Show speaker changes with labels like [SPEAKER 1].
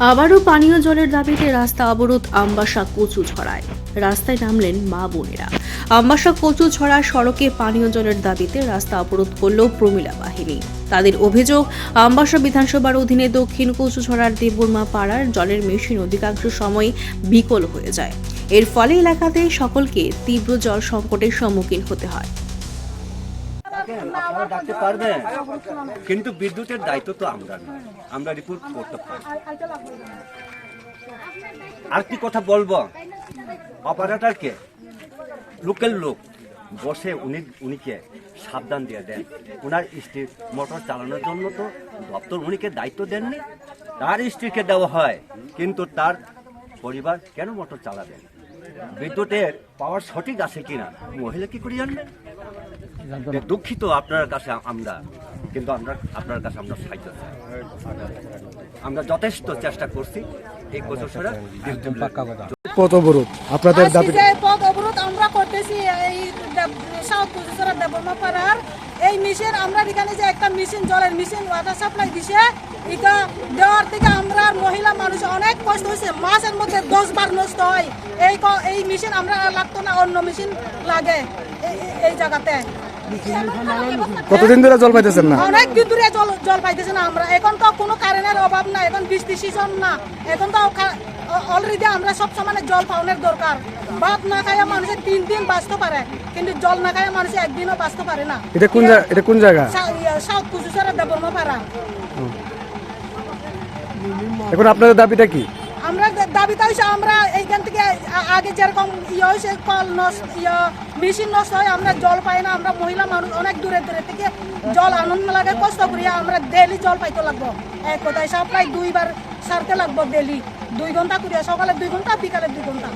[SPEAKER 1] আবারও পানীয় জলের দাবিতে রাস্তা অবরোধ আমবাসা কচু ছড়ায় রাস্তায় নামলেন মা বোনেরা। আমবাসা কচু ছড়া সড়কে পানীয় জলের দাবিতে রাস্তা অবরোধ করল প্রমিলা বাহিনী। তাদের অভিযোগ, আমবাসা বিধানসভার অধীনে দক্ষিণ কচুছড়ার দেববর্মা পাড়ার জলের মেশিন অধিকাংশ সময় বিকল হয়ে যায়। এর ফলে এলাকাতে সকলকে তীব্র জল সংকটের সম্মুখীন হতে হয়।
[SPEAKER 2] আপনারা ডাকতে পারবেন। কিন্তু বিদ্যুতের দায়িত্ব তো আমরা না আমরা রিপোর্ট করতে পারি আর কি কথা বলব? অপারেটরকে লোকাল লোক, বসে উনি, উনিকে সাবধান দিয়ে দেন। ওনার স্ত্রীর মোটর চালানোর জন্য তো দপ্তর উনিকে দায়িত্ব দেননি। তার স্ত্রীকে দেওয়া হয়, কিন্তু তার পরিবার কেন মোটর চালাবেন বিদ্যুতের পাওয়ার সঠিক আছে কিনা? মহিলা কি করে জানবেন দুঃখিত আপনার কাছে আমরা কিন্তু আমরা আপনার কাছে আমরা সাহায্য চাই। আমরা যথেষ্ট চেষ্টা করছি এই
[SPEAKER 3] পথ অবরোধ আপনাদের দাবি
[SPEAKER 4] পথ অবরোধ আমরা করতেছি এই সাউথ কুচুসরা দেবর্মা পাড়ার এই মেশিন আমরা এখানে যে একটা মেশিন জলের মেশিন ওয়াটার সাপ্লাই দিছে এটা দেওয়ার থেকে আমরা মহিলা মানুষ অনেক কষ্ট হয়েছে। মাসের মধ্যে দশ বার নষ্ট হয়। এই ক- এই মেশিন আমরা লাগতো না অন্য মেশিন লাগে এই জায়গাতে।
[SPEAKER 3] কতদিন ধরে জল পাইতেছেন না?
[SPEAKER 4] অনেক দিন ধরে জল জল পাইতেছে না আমরা। এখন তো কোনো কারেন্টের অভাব না এখন বৃষ্টি সিজন না। এখন তো অলরেডি আমরা সব সময় জল পাওয়ার দরকার। ভাত না খাইয়া মানুষ তিন দিন বাঁচতে পারে কিন্তু জল না খাইয়া মানুষ একদিনও বাঁচতে পারে না।
[SPEAKER 3] এটা কোন জায়গা এটা কোন জায়গা?
[SPEAKER 4] সাউথ কুচুসরা দেবর্মা পাড়া
[SPEAKER 3] এখন আপনাদের দাবিটা কি?
[SPEAKER 4] দা- হয়েছে আমরা এইখান থেকে আগে যেরকম ইয়ে হয়েছে কল নষ্ট ইয়ে মেশিন নষ্ট হয়, আমরা জল পাই না, আমরা মহিলা মানুষ অনেক দূরে দূরে থেকে জল আনন্দ লাগে, কষ্ট করি আমরা ডেলি জল পাইতে লাগবো। এক কথায় সাপ্লাই দুইবার সারতে লাগবো ডেলি দুই ঘণ্টা করিয়া, সকালে দুই ঘণ্টা, বিকালে দুই ঘণ্টা।